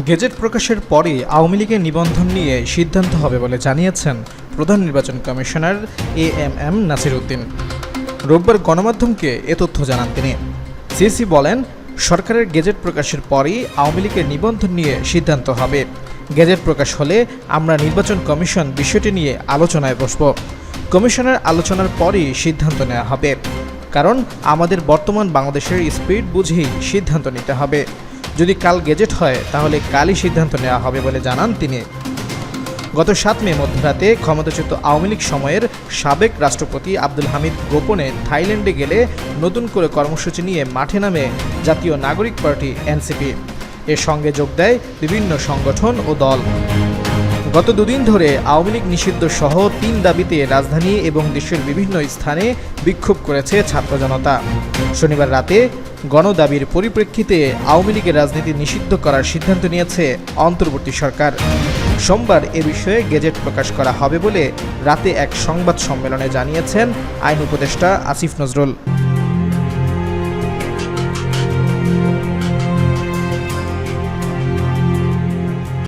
Gazette প্রকাশের পরে আওয়ামী লীগের নিবন্ধন নিয়ে সিদ্ধান্ত হবে বলে জানিয়েছেন প্রধান নির্বাচন commissioner A M M Nasir Uddin রোববার গণমাধ্যমকে এ তথ্য জানান তিনি। সিসি বলেন, সরকারের গেজেট প্রকাশের পরেই আওয়ামী লীগের নিবন্ধন নিয়ে সিদ্ধান্ত হবে। গেজেট প্রকাশ হলে আমরা নির্বাচন কমিশন বিষয়টি নিয়ে আলোচনায় বসব। কমিশনের আলোচনার পরই সিদ্ধান্ত নেওয়া হবে। কারণ আমাদের বর্তমান বাংলাদেশের স্পিড বুঝেই সিদ্ধান্ত নিতে হবে। যদি কাল গেজেট হয়, তাহলে কালই সিদ্ধান্ত নেওয়া হবে বলে জানান তিনি। গত সাত মে মধ্যরাতে ক্ষমতাচ্যুত আওয়ামী লীগ সময়ের সাবেক রাষ্ট্রপতি আব্দুল হামিদ গোপনে থাইল্যান্ডে গেলে নতুন করে কর্মসূচি নিয়ে মাঠে নামে জাতীয় নাগরিক পার্টি এনসিপি। এর সঙ্গে যোগ দেয় বিভিন্ন সংগঠন ও দল। গত দুদিন ধরে আওয়ামী লীগ নিষিদ্ধ সহ তিন দাবিতে রাজধানী এবং দেশের বিভিন্ন স্থানে বিক্ষোভ করেছে ছাত্র জনতা। শনিবার রাতে গণদাবির পরিপ্রেক্ষিতে আওয়ামী লীগের রাজনীতি নিষিদ্ধ করার সিদ্ধান্ত নিয়েছে অন্তর্বর্তী সরকার। সোমবার এ বিষয়ে গেজেট প্রকাশ করা হবে বলে রাতে এক সংবাদ সম্মেলনে জানিয়েছেন আইন উপদেষ্টা আসিফ নজরুল।